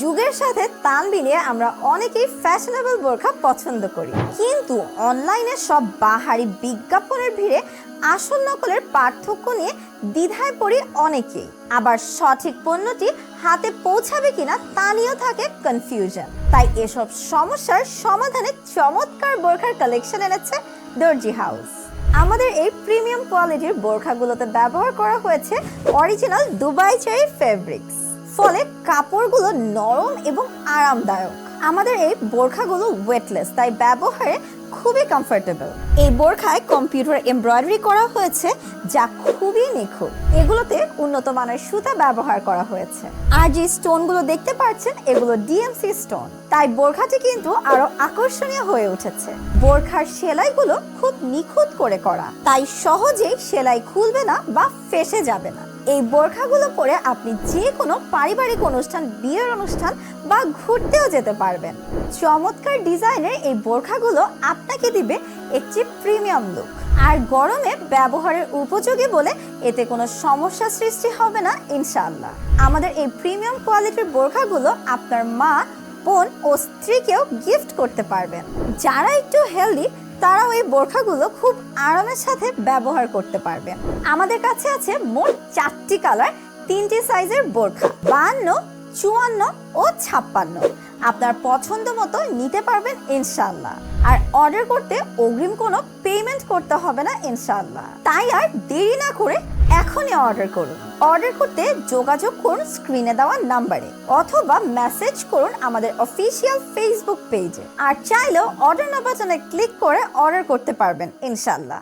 যুগের সাথে তাল মিলিয়ে আমরা অনেকেই ফ্যাশনেবল বোরখা পছন্দ করি। কিন্তু অনলাইনে সব বাহারি বিজ্ঞাপনের ভিড়ে আসল নকলের পার্থক্য নিয়ে দ্বিধায় পড়ি অনেকেই। আবার সঠিক পণ্যটি হাতে পৌঁছাবে কিনা তা নিয়েও থাকে কনফিউশন তাই এসব সমস্যার সমাধানে চমৎকার বোরখার কালেকশন এনেছে দর্জি হাউস আমাদের এই প্রিমিয়াম কোয়ালিটির বোরখাগুলোতে ব্যবহার করা হয়েছে অরিজিনাল দুবাই চেরি ফেব্রিক্স ফলে কাপড়গুলো নরম এবং আরামদায়ক। আমাদের এই বোরখাগুলো ওয়েটলেস তাই ব্যবহারে খুবই কমফোর্টেবল এই বোরখায় কম্পিউটার এমব্রয়ডারি করা হয়েছে, যা খুবই নিখুঁত। এগুলোতে উন্নত মানের সুতা ব্যবহার করা হয়েছে। আর যে স্টোনগুলো দেখতে পাচ্ছেন, এগুলো ডিএমসি স্টোন তাই বোরখাটি কিন্তু আরও আকর্ষণীয় হয়ে উঠেছে। বোরখার সেলাইগুলো খুব নিখুঁত করে করা। তাই সহজেই সেলাই খুলবে না বা ফেসে যাবে না। এই বোরখাগুলো পরে আপনি যে কোনো পারিবারিক অনুষ্ঠান, বিয়ের অনুষ্ঠান বা ঘুরতেও যেতে পারবেন। চমৎকার ডিজাইনের এই বোরখাগুলো আপনাকে দিবে একটি প্রিমিয়াম লুক। আর গরমে ব্যবহারের উপযোগী বলে এতে কোনো সমস্যা সৃষ্টি হবে না, ইনশাআল্লাহ। আমাদের এই প্রিমিয়াম কোয়ালিটির বোরখাগুলো আপনার মা, বোন ও স্ত্রীকেও গিফট করতে পারবেন। যারা একটু হেলদি তারাও এই বোরখাগুলো খুব আরামের সাথে ব্যবহার করতে পারবে। আমাদের কাছে আছে মোট চারটি কালার, তিনটি সাইজের বোরখা, বাহান্ন, চুয়ান্ন ও ছাপ্পান্ন। আপনার পছন্দ মতো নিতে পারবেন ইনশাল্লাহ আর অর্ডার করতে অগ্রিম কোনো পেমেন্ট করতে হবে না ইনশাল্লাহ তাই আর দেরি না করে এখনই অর্ডার করুন। অর্ডার করতে যোগাযোগ করুন স্ক্রিনে দেওয়া নাম্বারে অথবা মেসেজ করুন আমাদের অফিসিয়াল ফেসবুক পেজে আর চাইলেও অর্ডার বাটনে ক্লিক করে অর্ডার করতে পারবেন, ইনশাল্লাহ।